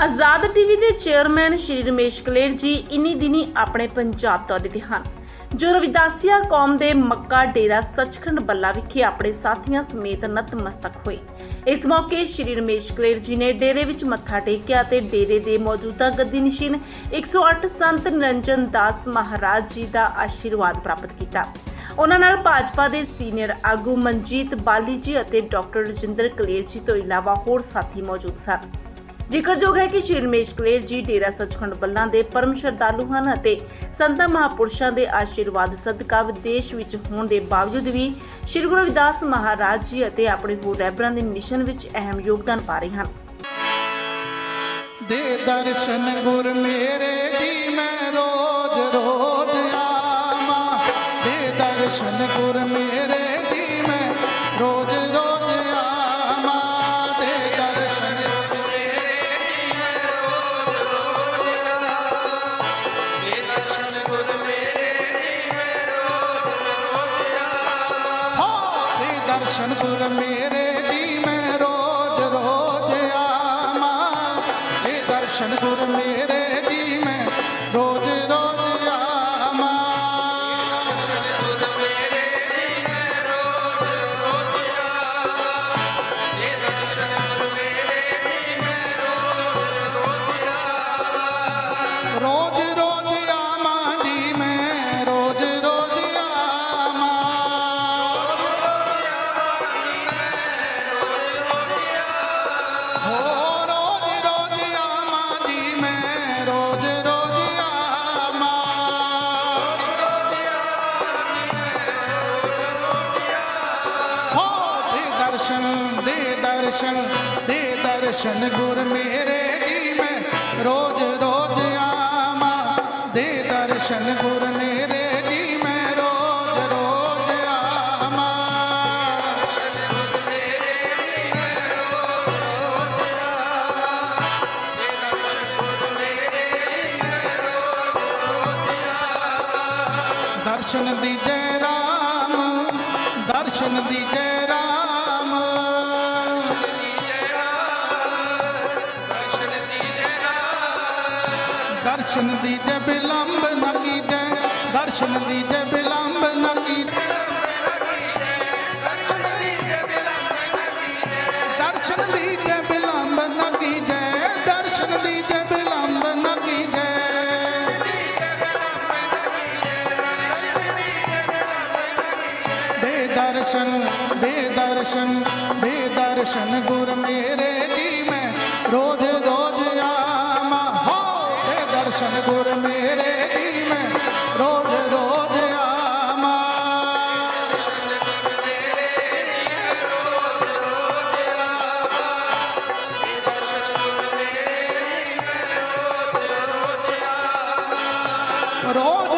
ਆਜ਼ਾਦ TV ਦੇ chairman Shri Ramesh Kaler ji ਇਨੀ ਦਿਨੀ ਆਪਣੇ ਪੰਜਾਬ ਦੌਰੇ ਤੇ ਹਨ, ਜੋ ਰਵਿਦਾਸੀਆ ਕੌਮ ਦੇ ਮੱਕਾ ਡੇਰਾ ਸੱਚਖੰਡ ਬੱਲਾ ਵਿਖੇ ਆਪਣੇ ਸਾਥੀਆਂ ਸਮੇਤ ਨਤਮਸਤਕ ਹੋਏ। ਇਸ ਮੌਕੇ ਸ਼੍ਰੀ ਰਮੇਸ਼ ਕਲੇਰ ਜੀ ਨੇ ਡੇਰੇ ਵਿੱਚ ਮੱਥਾ ਟੇਕਿਆ ਤੇ ਡੇਰੇ ਦੇ ਮੌਜੂਦਾ ਗੱਦੀ ਨਸ਼ੀਨ 108 ਸੰਤ ਨਿਰੰਜਨ ਦਾਸ ਮਹਾਰਾਜ ਜੀ ਦਾ ਆਸ਼ੀਰਵਾਦ ਪ੍ਰਾਪਤ ਕੀਤਾ। ਉਹਨਾਂ ਨਾਲ ਭਾਜਪਾ ਦੇ ਸੀਨੀਅਰ ਆਗੂ ਮਨਜੀਤ ਬਾਲੀ ਜੀ ਅਤੇ ਡਾਕਟਰ ਰਜਿੰਦਰ ਕਲੇਰ ਜੀ ਤੋਂ ਇਲਾਵਾ ਹੋਰ ਸਾਥੀ ਮੌਜੂਦ ਸਨ। ਜ਼ਿਕਰਯੋਗ ਹੈ ਕਿ ਸ਼੍ਰੀ ਰਮੇਸ਼ ਕਲੇਰ ਜੀ ਡੇਰਾ ਸੱਚਖੰਡ ਬੱਲਾਂ ਦੇ ਪਰਮ ਸ਼ਰਧਾਲੂ ਹਨ ਅਤੇ ਸੰਤਾਂ ਮਹਾਪੁਰਸ਼ਾਂ ਦੇ ਆਸ਼ੀਰਵਾਦ ਸਦਕਾ ਵਿਦੇਸ਼ ਵਿੱਚ ਹੋਣ ਦੇ ਬਾਵਜੂਦ ਵੀ ਸ਼੍ਰੀ ਗੁਰੂ ਰਵਿਦਾਸ ਮਹਾਰਾਜ ਜੀ ਅਤੇ ਆਪਣੇ ਹੋਰ ਰਹਿਬਰਾਂ ਦੇ ਮਿਸ਼ਨ ਵਿੱਚ ਅਹਿਮ ਯੋਗਦਾਨ ਪਾ ਰਹੇ ਹਨ। ਦੇ ਦਰਸ਼ਨ ਗੁਰ ਮੇਰੇ ਜੀ, ਮੈਂ ਰੋਜ਼ ਰੋਜ਼ ਆਵਾਂ। ਦੇ ਦਰਸ਼ਨ ਗੁਰ ਮੇਰੇ ਦਰਸ਼ਨ ਸੁਰ ਮੇਰੇ ਜੀ ਮੈਂ ਰੋਜ਼ ਰੋਜ਼ ਆਵਾਂ। ਇਹ ਦਰਸ਼ਨ ਸੁਰ ਮੇਰੇ ਦੇ ਦਰਸ਼ਨ ਦੇ ਦਰਸ਼ਨ ਗੁਰ ਮੇਰੇ ਜੀ ਮੈਂ ਰੋਜ਼ ਰੋਜ਼ ਆਵਾਂ। ਦੇ ਦਰਸ਼ਨ ਗੁਰ ਮੇਰੇ ਜੀ ਮੈਂ ਰੋਜ਼ ਰੋਜ਼ ਆਵਾਂ। ਦਰਸ਼ਨ ਦੀ ਜੈ ਰਾਮ, ਦਰਸ਼ਨ ਦੀ ਜੈ ਰਾਮ। ਦਰਸ਼ਨ ਦੀਜੈ ਬਿਲੰਬ ਨ ਕੀਜੈ ਦਰਸ਼ਨ ਦੀਜੈ ਬਿਲੰਬ ਨ ਕੀਜੈ ਦਰਸ਼ਨ ਦੀਜੈ ਬਿਲੰਬ ਨ ਕੀਜੈ ਦਰਸ਼ਨ ਦੀਜੈ ਬਿਲੰਬ ਨ ਕੀਜੈ ਦੇ ਦਰਸ਼ਨ ਦੇ ਦਰਸ਼ਨ ਦੇ ਦਰਸ਼ਨ ਗੁਰ ਮੇਰੇ ਜੀ ਮੈਂ, ਰੋਜ਼ ਗੁਰ ਮੇਰੇ ਜੀ ਮੈਂ ਰੋਜ਼ ਰੋਜ਼ ਆਵਾਂ। ਰੋਜ਼ ਰੋਜ਼